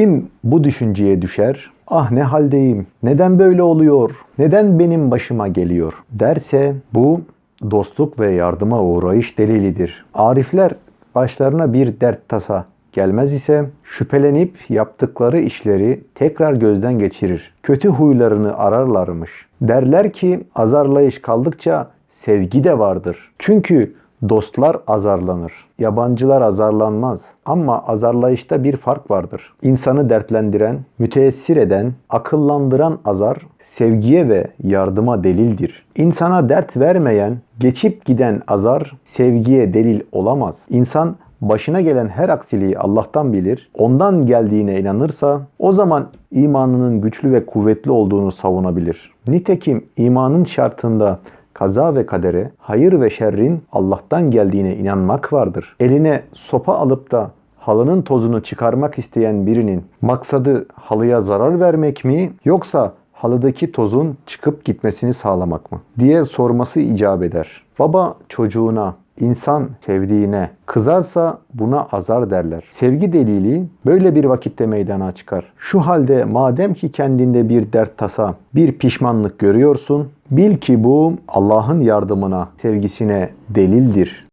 Kim bu düşünceye düşer? Ah ne haldeyim, neden böyle oluyor, neden benim başıma geliyor derse bu dostluk ve yardıma uğrayış delilidir. Arifler başlarına bir dert tasa gelmez ise şüphelenip yaptıkları işleri tekrar gözden geçirir. Kötü huylarını ararlarmış. Derler ki azarlayış kaldıkça sevgi de vardır. Çünkü dostlar azarlanır. Yabancılar azarlanmaz. Ama azarlayışta bir fark vardır. İnsanı dertlendiren, müteessir eden, akıllandıran azar sevgiye ve yardıma delildir. İnsana dert vermeyen, geçip giden azar sevgiye delil olamaz. İnsan başına gelen her aksiliği Allah'tan bilir, ondan geldiğine inanırsa o zaman imanının güçlü ve kuvvetli olduğunu savunabilir. Nitekim imanın şartında kaza ve kadere, hayır ve şerrin Allah'tan geldiğine inanmak vardır. Eline sopa alıp da halının tozunu çıkarmak isteyen birinin maksadı halıya zarar vermek mi yoksa halıdaki tozun çıkıp gitmesini sağlamak mı diye sorması icap eder. Baba çocuğuna, insan sevdiğine kızarsa buna azar derler. Sevgi delili böyle bir vakitte meydana çıkar. Şu halde madem ki kendinde bir dert tasa, bir pişmanlık görüyorsun, bil ki bu Allah'ın yardımına, sevgisine delildir.